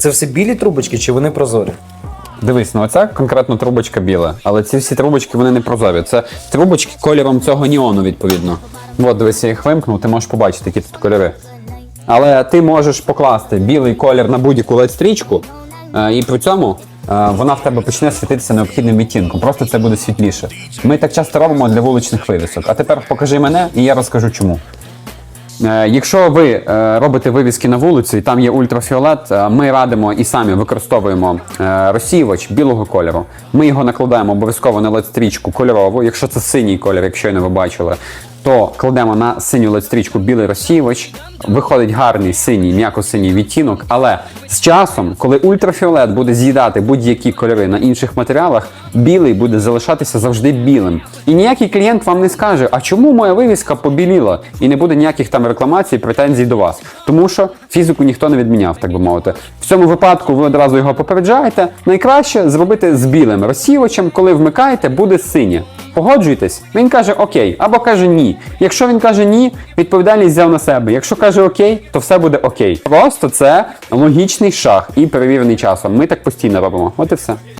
Це все білі трубочки чи вони прозорі? Дивись, ну оця конкретно трубочка біла, але ці всі трубочки вони не прозорі. Це трубочки кольором цього неону, відповідно. От, дивись, я їх вимкнув, ти можеш побачити, які тут кольори. Але ти можеш покласти білий колір на будь-яку LED-стрічку, е, і при цьому е, вона в тебе почне світитися необхідним відтінком. Просто це буде світліше. Ми так часто робимо для вуличних вивісок. А тепер покажи мене, і я розкажу чому. Е, Якщо ви е, робите вивіски на вулиці, і там є ультрафіолет, е, ми радимо і самі використовуємо розсіювач білого кольору. Ми його накладаємо обов'язково на лед стрічку кольорову. Якщо це синій колір, якщо не ви бачили, то кладемо на синю LED-стрічку білий розсіювач. Виходить гарний синій, м'яко-синій відтінок. Але з часом, коли ультрафіолет буде з'їдати будь-які кольори на інших матеріалах, білий буде залишатися завжди білим. І ніякий клієнт вам не скаже, а чому моя вивіска побіліла? І не буде ніяких там рекламацій, претензій до вас. Тому що фізику ніхто не відміняв, так би мовити. В цьому випадку ви одразу його попереджаєте. Найкраще зробити з білим розсівачем, коли вмикаєте, буде синє. Погоджуєтесь? Він каже окей, або каже ні. Якщо він каже ні, відповідальність взяв на себе. Якщо каже окей, то все буде окей. Просто це логічний шаг і перевірений часом. Ми так постійно робимо. От і все.